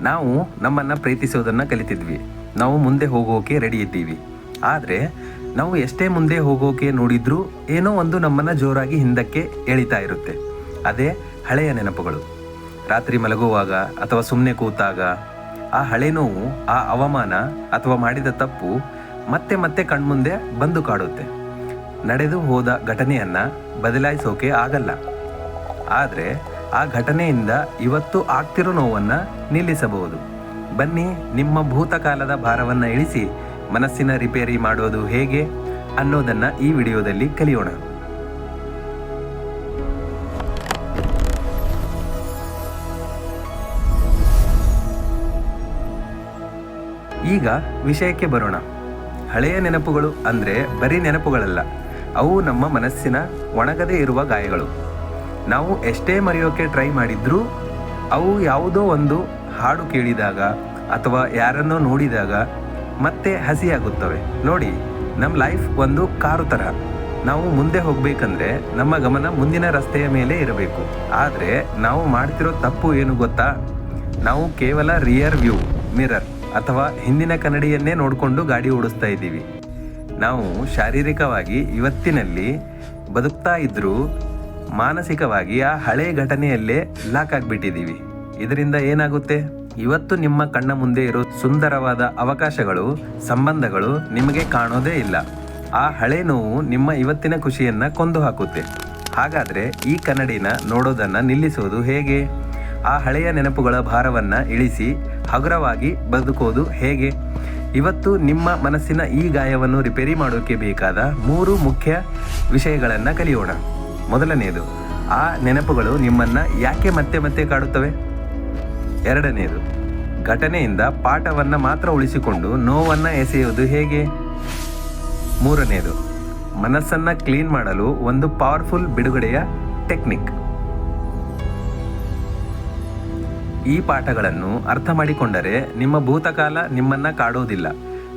ನಾವು ನಮ್ಮನ್ನು ಪ್ರೀತಿಸೋದನ್ನು ಕಲಿತಿದ್ವಿ. ನಾವು ಮುಂದೆ ಹೋಗೋಕೆ ರೆಡಿ ಇದ್ದೀವಿ. ಆದರೆ ನಾವು ಎಷ್ಟೇ ಮುಂದೆ ಹೋಗೋಕೆ ನೋಡಿದ್ರೂ ಏನೋ ಒಂದು ನಮ್ಮನ್ನು ಜೋರಾಗಿ ಹಿಂದಕ್ಕೆ ಎಳಿತಾ ಇರುತ್ತೆ. ಅದೇ ಹಳೆಯ ನೆನಪುಗಳು. ರಾತ್ರಿ ಮಲಗುವಾಗ ಅಥವಾ ಸುಮ್ಮನೆ ಕೂತಾಗ ಆ ಹಳೆ ನೋವು, ಆ ಅವಮಾನ ಅಥವಾ ಮಾಡಿದ ತಪ್ಪು ಮತ್ತೆ ಮತ್ತೆ ಕಣ್ಮುಂದೆ ಬಂದು ಕಾಡುತ್ತೆ. ನಡೆದು ಹೋದ ಘಟನೆಯನ್ನ ಬದಲಾಯಿಸೋಕೆ ಆಗಲ್ಲ. ಆದರೆ ಆ ಘಟನೆಯಿಂದ ಇವತ್ತು ಆಗ್ತಿರೋ ನೋವನ್ನು ನಿಲ್ಲಿಸಬಹುದು. ಬನ್ನಿ ನಿಮ್ಮ ಭೂತಕಾಲದ ಭಾರವನ್ನು ಇಳಿಸಿ ಮನಸ್ಸಿನ ರಿಪೇರಿ ಮಾಡೋದು ಹೇಗೆ ಅನ್ನೋದನ್ನ ಈ ವಿಡಿಯೋದಲ್ಲಿ ಕಲಿಯೋಣ. ಈಗ ವಿಷಯಕ್ಕೆ ಬರೋಣ. ಹಳೆಯ ನೆನಪುಗಳು ಅಂದರೆ ಬರೀ ನೆನಪುಗಳಲ್ಲ, ಅವು ನಮ್ಮ ಮನಸ್ಸಿನ ಒಣಗದೇ ಇರುವ ಗಾಯಗಳು. ನಾವು ಎಷ್ಟೇ ಮರೆಯೋಕ್ಕೆ ಟ್ರೈ ಮಾಡಿದ್ರೂ ಅವು ಯಾವುದೋ ಒಂದು ಹಾಡು ಕೇಳಿದಾಗ ಅಥವಾ ಯಾರನ್ನೋ ನೋಡಿದಾಗ ಮತ್ತೆ ಹಸಿಯಾಗುತ್ತವೆ. ನೋಡಿ ನಮ್ಮ ಲೈಫ್ ಒಂದು ಕಾರು ಥರ ನಾವು ಮುಂದೆ ಹೋಗಬೇಕಂದ್ರೆ ನಮ್ಮ ಗಮನ ಮುಂದಿನ ರಸ್ತೆಯ ಮೇಲೆ ಇರಬೇಕು. ಆದರೆ ನಾವು ಮಾಡ್ತಿರೋ ತಪ್ಪು ಏನು ಗೊತ್ತಾ? ನಾವು ಕೇವಲ ರಿಯರ್ ವ್ಯೂ ಮಿರರ್ ಅಥವಾ ಹಿಂದಿನ ಕನ್ನಡಿಯನ್ನೇ ನೋಡಿಕೊಂಡು ಗಾಡಿ ಓಡಿಸ್ತಾ ಇದ್ದೀವಿ. ನಾವು ಶಾರೀರಿಕವಾಗಿ ಇವತ್ತಿನಲ್ಲಿ ಬದುಕ್ತಾ ಇದ್ರೂ ಮಾನಸಿಕವಾಗಿ ಆ ಹಳೆ ಘಟನೆಯಲ್ಲೇ ಲಾಕ್ ಆಗಿಬಿಟ್ಟಿದ್ದೀವಿ ಇದರಿಂದ ಏನಾಗುತ್ತೆ? ಇವತ್ತು ನಿಮ್ಮ ಕಣ್ಣ ಮುಂದೆ ಇರೋ ಸುಂದರವಾದ ಅವಕಾಶಗಳು, ಸಂಬಂಧಗಳು ನಿಮಗೆ ಕಾಣೋದೇ ಇಲ್ಲ. ಆ ಹಳೆ ನೋವು ನಿಮ್ಮ ಇವತ್ತಿನ ಖುಷಿಯನ್ನ ಕೊಂದು ಹಾಕುತ್ತೆ. ಹಾಗಾದ್ರೆ ಈ ಕನ್ನಡಿನ ನೋಡೋದನ್ನ ನಿಲ್ಲಿಸೋದು ಹೇಗೆ? ಆ ಹಳೆಯ ನೆನಪುಗಳ ಭಾರವನ್ನ ಇಳಿಸಿ, ಹಗುರವಾಗಿ ಬದುಕೋದು ಹೇಗೆ? ಇವತ್ತು ನಿಮ್ಮ ಮನಸ್ಸಿನ ಈ ಗಾಯವನ್ನು ರಿಪೇರಿ ಮಾಡೋಕೆ ಬೇಕಾದ ಮೂರು ಮುಖ್ಯ ವಿಷಯಗಳನ್ನು ಕಲಿಯೋಣ. ಮೊದಲನೆಯದು, ಆ ನೆನಪುಗಳು ನಿಮ್ಮನ್ನ ಯಾಕೆ ಮತ್ತೆ ಮತ್ತೆ ಕಾಡುತ್ತವೆ? ಎರಡನೆಯದು, ಘಟನೆಯಿಂದ ಪಾಠವನ್ನ ಮಾತ್ರ ಉಳಿಸಿಕೊಂಡು ನೋವನ್ನ ಎಸೆಯುವುದು ಹೇಗೆ? ಮೂರನೆಯದು, ಮನಸ್ಸನ್ನ ಕ್ಲೀನ್ ಮಾಡಲು ಒಂದು ಪವರ್ಫುಲ್ ಬಿಡುಗಡೆಯ ಟೆಕ್ನಿಕ್ ಈ ಪಾಠಗಳನ್ನು ಅರ್ಥ ಮಾಡಿಕೊಂಡರೆ ನಿಮ್ಮ ಭೂತಕಾಲ ನಿಮ್ಮನ್ನ ಕಾಡೋದಿಲ್ಲ.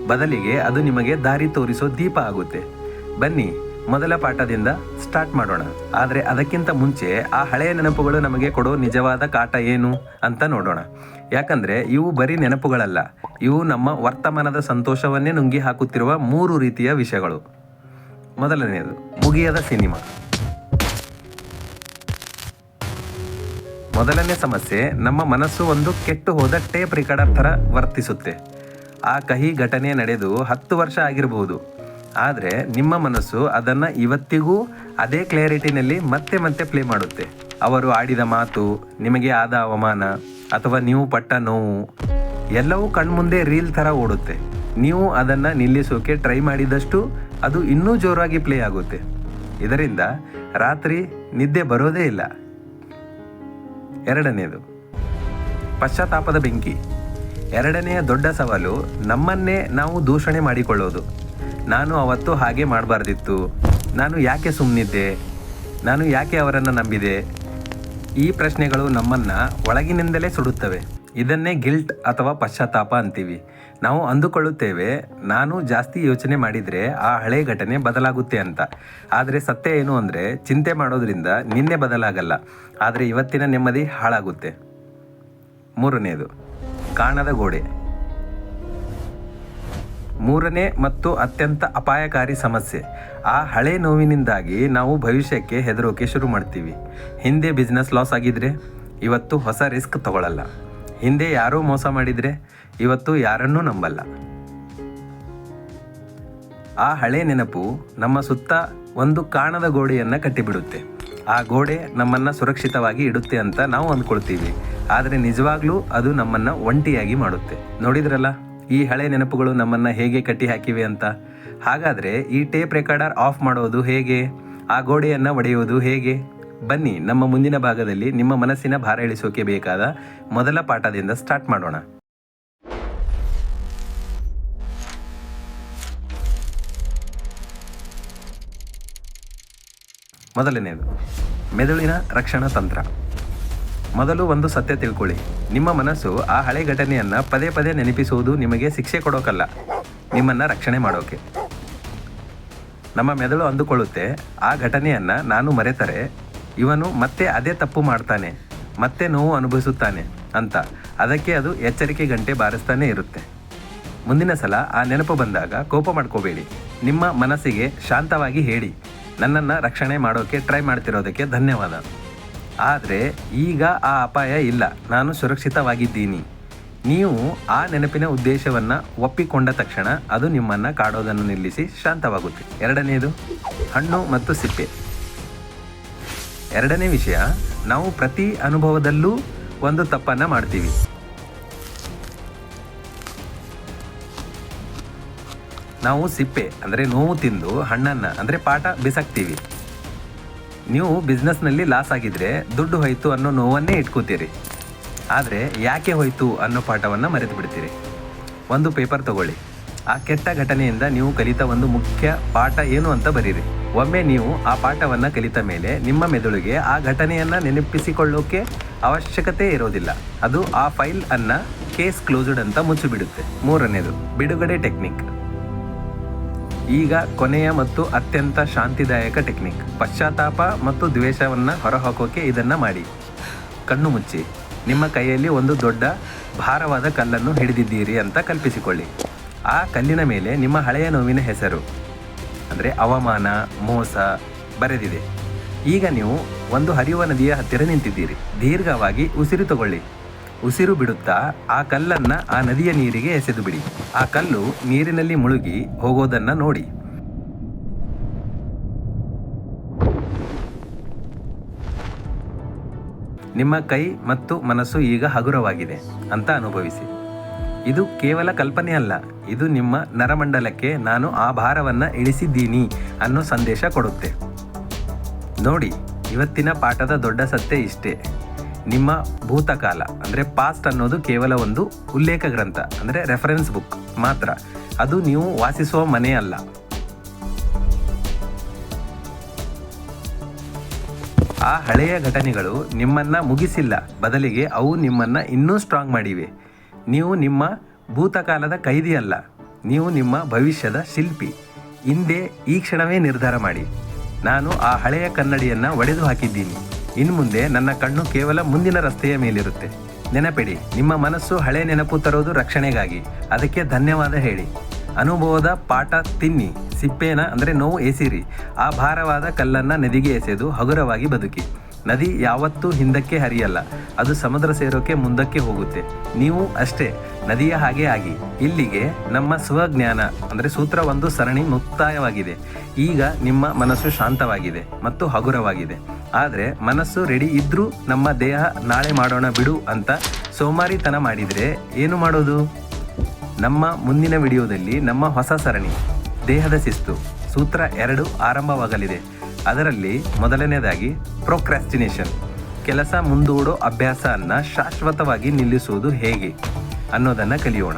ಬದಲಿಗೆ ಅದು ನಿಮಗೆ ದಾರಿ ತೋರಿಸೋ ದೀಪ ಆಗುತ್ತೆ. ಬನ್ನಿ ಮೊದಲ ಪಾಠದಿಂದ ಸ್ಟಾರ್ಟ್ ಮಾಡೋಣ. ಆದರೆ ಅದಕ್ಕಿಂತ ಮುಂಚೆ ಆ ಹಳೆಯ ನೆನಪುಗಳು ನಮಗೆ ಕೊಡೋ ನಿಜವಾದ ಕಾಟ ಏನು ಅಂತ ನೋಡೋಣ. ಯಾಕಂದ್ರೆ ಇವು ಬರೀ ನೆನಪುಗಳಲ್ಲ. ಇವು ನಮ್ಮ ವರ್ತಮಾನದ ಸಂತೋಷವನ್ನೇ ನುಂಗಿ ಹಾಕುತ್ತಿರುವ ಮೂರು ರೀತಿಯ ವಿಷಯಗಳು. ಮೊದಲನೆಯದು, ಮುಗಿಯದ ಸಿನಿಮಾ. ಮೊದಲನೇ ಸಮಸ್ಯೆ, ನಮ್ಮ ಮನಸ್ಸು ಒಂದು ಕೆಟ್ಟು ಹೋದ ಟೇಪ್ ರಿಕಾರ್ಡರ್ ಥರ ವರ್ತಿಸುತ್ತೆ. ಆ ಕಹಿ ಘಟನೆ ನಡೆದು ಹತ್ತು ವರ್ಷ ಆಗಿರಬಹುದು. ಆದರೆ ನಿಮ್ಮ ಮನಸ್ಸು ಅದನ್ನು ಇವತ್ತಿಗೂ ಅದೇ ಕ್ಲಾರಿಟಿನಲ್ಲಿ ಮತ್ತೆ ಮತ್ತೆ ಪ್ಲೇ ಮಾಡುತ್ತೆ. ಅವರು ಆಡಿದ ಮಾತು, ನಿಮಗೆ ಆದ ಅವಮಾನ, ಅಥವಾ ನೀವು ಪಟ್ಟ ನೋವು, ಎಲ್ಲವೂ ಕಣ್ಮುಂದೆ ರೀಲ್ ಥರ ಓಡುತ್ತೆ. ನೀವು ಅದನ್ನು ನಿಲ್ಲಿಸೋಕೆ ಟ್ರೈ ಮಾಡಿದಷ್ಟು ಅದು ಇನ್ನೂ ಜೋರಾಗಿ ಪ್ಲೇ ಆಗುತ್ತೆ. ಇದರಿಂದ ರಾತ್ರಿ ನಿದ್ದೆ ಬರೋದೇ ಇಲ್ಲ. ಎರಡನೆಯದು ಪಶ್ಚಾತ್ತಾಪದ ಬೆಂಕಿ. ಎರಡನೆಯ ದೊಡ್ಡ ಸವಾಲು ನಮ್ಮನ್ನೇ ನಾವು ದೂಷಣೆ ಮಾಡಿಕೊಳ್ಳೋದು. ನಾನು ಅವತ್ತು ಹಾಗೆ ಮಾಡಬಾರ್ದಿತ್ತು. ನಾನು ಯಾಕೆ ಸುಮ್ಮನಿದ್ದೆ ನಾನು ಯಾಕೆ ಅವರನ್ನು ನಂಬಿದೆ? ಈ ಪ್ರಶ್ನೆಗಳು ನಮ್ಮನ್ನು ಒಳಗಿನಿಂದಲೇ ಸುಡುತ್ತವೆ. ಇದನ್ನೇ ಗಿಲ್ಟ್ ಅಥವಾ ಪಶ್ಚಾತ್ತಾಪ ಅಂತೀವಿ. ನಾವು ಅಂದುಕೊಳ್ಳುತ್ತೇವೆ, ನಾನು ಜಾಸ್ತಿ ಯೋಚನೆ ಮಾಡಿದರೆ ಆ ಹಳೆ ಘಟನೆ ಬದಲಾಗುತ್ತೆ ಅಂತ. ಆದರೆ ಸತ್ಯ ಏನು ಅಂದರೆ, ಚಿಂತೆ ಮಾಡೋದ್ರಿಂದ ನಿನ್ನೆ ಬದಲಾಗಲ್ಲ. ಆದರೆ ಇವತ್ತಿನ ನೆಮ್ಮದಿ ಹಾಳಾಗುತ್ತೆ. ಮೂರನೆಯದು ಕಾಣದ ಗೋಡೆ. ಮೂರನೇ ಮತ್ತು ಅತ್ಯಂತ ಅಪಾಯಕಾರಿ ಸಮಸ್ಯೆ. ಆ ಹಳೆ ನೋವಿನಿಂದಾಗಿ ನಾವು ಭವಿಷ್ಯಕ್ಕೆ ಹೆದರೋಕೆ ಶುರು ಮಾಡ್ತೀವಿ. ಹಿಂದೆ ಬಿಸ್ನೆಸ್ ಲಾಸ್ ಆಗಿದ್ರೆ, ಇವತ್ತು ಹೊಸ ರಿಸ್ಕ್ ತಗೊಳ್ಳಲ್ಲ ಹಿಂದೆ ಯಾರೋ ಮೋಸ ಮಾಡಿದರೆ, ಇವತ್ತು ಯಾರನ್ನೂ ನಂಬಲ್ಲ. ಆ ಹಳೆ ನೆನಪು ನಮ್ಮ ಸುತ್ತ ಒಂದು ಕಾಣದ ಗೋಡೆಯನ್ನು ಕಟ್ಟಿಬಿಡುತ್ತೆ. ಆ ಗೋಡೆ ನಮ್ಮನ್ನು ಸುರಕ್ಷಿತವಾಗಿ ಇಡುತ್ತೆ ಅಂತ ನಾವು ಅಂದ್ಕೊಳ್ತೀವಿ. ಆದರೆ ನಿಜವಾಗ್ಲೂ ಅದು ನಮ್ಮನ್ನು ಒಂಟಿಯಾಗಿ ಮಾಡುತ್ತೆ. ನೋಡಿದ್ರಲ್ಲ? ಈ ಹಳೆ ನೆನಪುಗಳು ನಮ್ಮನ್ನು ಹೇಗೆ ಕಟ್ಟಿ ಹಾಕಿವೆ ಅಂತ. ಹಾಗಾದರೆ ಈ ಟೇಪ್ ರೆಕಾರ್ಡರ್ ಆಫ್ ಮಾಡೋದು ಹೇಗೆ? ಆ ಗೋಡೆಯನ್ನು ಒಡೆಯುವುದು ಹೇಗೆ? ಬನ್ನಿ, ನಮ್ಮ ಮುಂದಿನ ಭಾಗದಲ್ಲಿ ನಿಮ್ಮ ಮನಸ್ಸಿನ ಭಾರ ಇಳಿಸೋಕೆ ಬೇಕಾದ ಮೊದಲ ಪಾಠದಿಂದ ಸ್ಟಾರ್ಟ್ ಮಾಡೋಣ. ಮೊದಲನೆಯದು, ಮೆದುಳಿನ ರಕ್ಷಣಾ ತಂತ್ರ. ಮೊದಲು ಒಂದು ಸತ್ಯ ತಿಳ್ಕೊಳ್ಳಿ. ನಿಮ್ಮ ಮನಸ್ಸು ಆ ಹಳೆ ಘಟನೆಯನ್ನು ಪದೇ ಪದೇ ನೆನಪಿಸುವುದು ನಿಮಗೆ ಶಿಕ್ಷೆ ಕೊಡೋಕಲ್ಲ. ನಿಮ್ಮನ್ನು ರಕ್ಷಣೆ ಮಾಡೋಕೆ. ನಮ್ಮ ಮೆದುಳು ಅಂದುಕೊಳ್ಳುತ್ತೆ, ಆ ಘಟನೆಯನ್ನು ನಾನು ಮರೆತರೆ, ಇವನು ಮತ್ತೆ ಅದೇ ತಪ್ಪು ಮಾಡ್ತಾನೆ, ಮತ್ತೆ ನೋವು ಅನುಭವಿಸುತ್ತಾನೆ ಅಂತ. ಅದಕ್ಕೆ ಅದು ಎಚ್ಚರಿಕೆ ಗಂಟೆ ಬಾರಿಸ್ತಾನೆ ಇರುತ್ತೆ. ಮುಂದಿನ ಸಲ ಆ ನೆನಪು ಬಂದಾಗ ಕೋಪ ಮಾಡ್ಕೋಬೇಡಿ. ನಿಮ್ಮ ಮನಸ್ಸಿಗೆ ಶಾಂತವಾಗಿ ಹೇಳಿ. ನನ್ನನ್ನು ರಕ್ಷಣೆ ಮಾಡೋಕ್ಕೆ ಟ್ರೈ ಮಾಡ್ತಿರೋದಕ್ಕೆ ಧನ್ಯವಾದ. ಆದರೆ ಈಗ ಆ ಅಪಾಯ ಇಲ್ಲ. ನಾನು ಸುರಕ್ಷಿತವಾಗಿದ್ದೀನಿ. ನೀವು ಆ ನೆನಪಿನ ಉದ್ದೇಶವನ್ನು ಒಪ್ಪಿಕೊಂಡ ತಕ್ಷಣ ಅದು ನಿಮ್ಮನ್ನು ಕಾಡೋದನ್ನು ನಿಲ್ಲಿಸಿ ಶಾಂತವಾಗುತ್ತೆ. ಎರಡನೆಯದು ಹಣ್ಣು ಮತ್ತು ಸಿಪ್ಪೆ. ಎರಡನೇ ವಿಷಯ, ನಾವು ಪ್ರತಿ ಅನುಭವದಲ್ಲೂ ಒಂದು ತಪ್ಪನ್ನು ಮಾಡ್ತೀವಿ. ನಾವು ಸಿಪ್ಪೆ, ಅಂದರೆ ನೋವು ತಿಂದು ಹಣ್ಣನ್ನು, ಅಂದರೆ ಪಾಠ ಬಿಸಾಕ್ತೀವಿ. ನೀವು ಬಿಸ್ನೆಸ್ನಲ್ಲಿ ಲಾಸ್ ಆಗಿದ್ರೆ ದುಡ್ಡು ಹೋಯ್ತು ಅನ್ನೋ ನೋವನ್ನೇ ಇಟ್ಕೋತೀರಿ. ಆದರೆ ಯಾಕೆ ಹೋಯ್ತು ಅನ್ನೋ ಪಾಠವನ್ನು ಮರೆತು ಬಿಡ್ತೀರಿ ಒಂದು ಪೇಪರ್ ತಗೊಳ್ಳಿ. ಆ ಕೆಟ್ಟ ಘಟನೆಯಿಂದ ನೀವು ಕಲಿತ ಒಂದು ಮುಖ್ಯ ಪಾಠ ಏನು ಅಂತ ಬರೀರಿ. ಒಮ್ಮೆ ನೀವು ಆ ಪಾಠವನ್ನು ಕಲಿತ ಮೇಲೆ ನಿಮ್ಮ ಮೆದುಳಿಗೆ ಆ ಘಟನೆಯನ್ನು ನೆನಪಿಸಿಕೊಳ್ಳೋಕೆ ಅವಶ್ಯಕತೆ ಇರೋದಿಲ್ಲ. ಅದು ಆ ಫೈಲ್ ಅನ್ನ ಕೇಸ್ ಕ್ಲೋಸ್ಡ್ ಅಂತ ಮುಚ್ಚಿಬಿಡುತ್ತೆ. ಮೂರನೇದು, ಬಿಡುಗಡೆ ಟೆಕ್ನಿಕ್ ಈಗ ಕೊನೆಯ ಮತ್ತು ಅತ್ಯಂತ ಶಾಂತಿದಾಯಕ ಟೆಕ್ನಿಕ್. ಪಶ್ಚಾತ್ತಾಪ ಮತ್ತು ದ್ವೇಷವನ್ನು ಹೊರಹಾಕೋಕೆ ಇದನ್ನು ಮಾಡಿ. ಕಣ್ಣು ಮುಚ್ಚಿ. ನಿಮ್ಮ ಕೈಯಲ್ಲಿ ಒಂದು ದೊಡ್ಡ, ಭಾರವಾದ ಕಲ್ಲನ್ನು ಹಿಡಿದಿದ್ದೀರಿ ಅಂತ ಕಲ್ಪಿಸಿಕೊಳ್ಳಿ. ಆ ಕಲ್ಲಿನ ಮೇಲೆ ನಿಮ್ಮ ಹಳೆಯ ನೋವಿನ ಹೆಸರು. ಅಂದರೆ ಅವಮಾನ ಮೋಸ ಬರೆದಿದೆ. ಈಗ ನೀವು ಒಂದು ಹರಿಯುವ ನದಿಯ ಹತ್ತಿರ ನಿಂತಿದ್ದೀರಿ. ದೀರ್ಘವಾಗಿ ಉಸಿರು ತಗೊಳ್ಳಿ. ಉಸಿರು ಬಿಡುತ್ತಾ ಆ ಕಲ್ಲನ್ನ ಆ ನದಿಯ ನೀರಿಗೆ ಎಸೆದು ಬಿಡಿ. ಆ ಕಲ್ಲು ನೀರಿನಲ್ಲಿ ಮುಳುಗಿ ಹೋಗೋದನ್ನ ನೋಡಿ. ನಿಮ್ಮ ಕೈ ಮತ್ತು ಮನಸ್ಸು ಈಗ ಹಗುರವಾಗಿದೆ ಅಂತ ಅನುಭವಿಸಿ. ಇದು ಕೇವಲ ಕಲ್ಪನೆ ಅಲ್ಲ, ಇದು ನಿಮ್ಮ ನರಮಂಡಲಕ್ಕೆ ನಾನು ಆ ಭಾರವನ್ನ ಇಳಿಸಿದ್ದೀನಿ ಅನ್ನೋ ಸಂದೇಶ ಕೊಡುತ್ತೆ. ನೋಡಿ, ಇವತ್ತಿನ ಪಾಠದ ದೊಡ್ಡ ಸತ್ಯ ಇಷ್ಟೇ. ನಿಮ್ಮ ಭೂತಕಾಲ, ಅಂದರೆ ಪಾಸ್ಟ್ ಅನ್ನೋದು ಕೇವಲ ಒಂದು ಉಲ್ಲೇಖ ಗ್ರಂಥ, ಅಂದರೆ ರೆಫರೆನ್ಸ್ ಬುಕ್ ಮಾತ್ರ. ಅದು ನೀವು ವಾಸಿಸುವ ಮನೆ ಅಲ್ಲ. ಆ ಹಳೆಯ ಘಟನೆಗಳು ನಿಮ್ಮನ್ನು ಮುಗಿಸಿಲ್ಲ. ಬದಲಿಗೆ ಅವು ನಿಮ್ಮನ್ನು ಇನ್ನೂ ಸ್ಟ್ರಾಂಗ್ ಮಾಡಿವೆ. ನೀವು ನಿಮ್ಮ ಭೂತಕಾಲದ ಕೈದಿ ಅಲ್ಲ. ನೀವು ನಿಮ್ಮ ಭವಿಷ್ಯದ ಶಿಲ್ಪಿ. ಹಿಂದೆ ಈ ಕ್ಷಣವೇ ನಿರ್ಧಾರ ಮಾಡಿ. ನಾನು ಆ ಹಳೆಯ ಕನ್ನಡಿಯನ್ನು ಒಡೆದು ಹಾಕಿದ್ದೀನಿ. ಇನ್ನು ಮುಂದೆ ನನ್ನ ಕಣ್ಣು ಕೇವಲ ಮುಂದಿನ ರಸ್ತೆಯ ಮೇಲಿರುತ್ತೆ. ನೆನಪಿಡಿ, ನಿಮ್ಮ ಮನಸ್ಸು ಹಳೆ ನೆನಪು ತರೋದು ರಕ್ಷಣೆಗಾಗಿ. ಅದಕ್ಕೆ ಧನ್ಯವಾದ ಹೇಳಿ. ಅನುಭವದ ಪಾಠ ತಿನ್ನಿ. ಸಿಪ್ಪೇನ, ಅಂದರೆ ನೋವು ಎಸಿರಿ. ಆ ಭಾರವಾದ ಕಲ್ಲನ್ನು ನದಿಗೆ ಎಸೆದು ಹಗುರವಾಗಿ ಬದುಕಿ. ನದಿ ಯಾವತ್ತೂ ಹಿಂದಕ್ಕೆ ಹರಿಯಲ್ಲ. ಅದು ಸಮುದ್ರ ಸೇರೋಕೆ ಮುಂದಕ್ಕೆ ಹೋಗುತ್ತೆ. ನೀವು ಅಷ್ಟೇ, ನದಿಯ ಹಾಗೆ ಆಗಿ. ಇಲ್ಲಿಗೆ ನಮ್ಮ ಸ್ವಜ್ಞಾನ, ಅಂದರೆ ಸೂತ್ರ ಒಂದು ಸರಣಿ ಮುಕ್ತಾಯವಾಗಿದೆ. ಈಗ ನಿಮ್ಮ ಮನಸ್ಸು ಶಾಂತವಾಗಿದೆ ಮತ್ತು ಹಗುರವಾಗಿದೆ. ಆದರೆ ಮನಸ್ಸು ರೆಡಿ ಇದ್ದರೂ ನಮ್ಮ ದೇಹ ನಾಳೆ ಮಾಡೋಣ ಬಿಡು ಅಂತ ಸೋಮಾರಿತನ ಮಾಡಿದರೆ ಏನು ಮಾಡೋದು? ನಮ್ಮ ಮುಂದಿನ ವಿಡಿಯೋದಲ್ಲಿ ನಮ್ಮ ಹೊಸ ಸರಣಿ, ದೇಹದ ಶಿಸ್ತು, ಸೂತ್ರ ಎರಡು ಆರಂಭವಾಗಲಿದೆ. ಅದರಲ್ಲಿ ಮೊದಲನೇದಾಗಿ ಪ್ರೊಕ್ರಾಸ್ಟಿನೇಷನ್ ಕೆಲಸ ಮುಂದೂಡೋ ಅಭ್ಯಾಸ ಅನ್ನ ಶಾಶ್ವತವಾಗಿ ನಿಲ್ಲಿಸುವುದು ಹೇಗೆ ಅನ್ನೋದನ್ನು ಕಲಿಯೋಣ.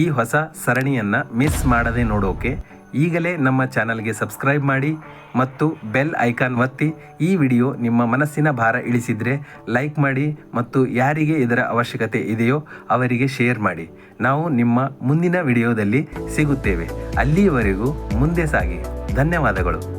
ಈ ಹೊಸ ಸರಣಿಯನ್ನು ಮಿಸ್ ಮಾಡದೆ ನೋಡೋಕೆ ಈಗಲೇ ನಮ್ಮ ಚಾನಲ್ಗೆ ಸಬ್ಸ್ಕ್ರೈಬ್ ಮಾಡಿ ಮತ್ತು ಬೆಲ್ ಐಕಾನ್ ಒತ್ತಿ ಈ ವಿಡಿಯೋ ನಿಮ್ಮ ಮನಸ್ಸಿನ ಭಾರ ಇಳಿಸಿದರೆ ಲೈಕ್ ಮಾಡಿ ಮತ್ತು ಯಾರಿಗೆ ಇದರ ಅವಶ್ಯಕತೆ ಇದೆಯೋ ಅವರಿಗೆ ಶೇರ್ ಮಾಡಿ. ನಾವು ನಿಮ್ಮ ಮುಂದಿನ ವಿಡಿಯೋದಲ್ಲಿ ಸಿಗುತ್ತೇವೆ. ಅಲ್ಲಿಯವರೆಗೂ ಮುಂದೆ ಸಾಗಿ. ಧನ್ಯವಾದಗಳು.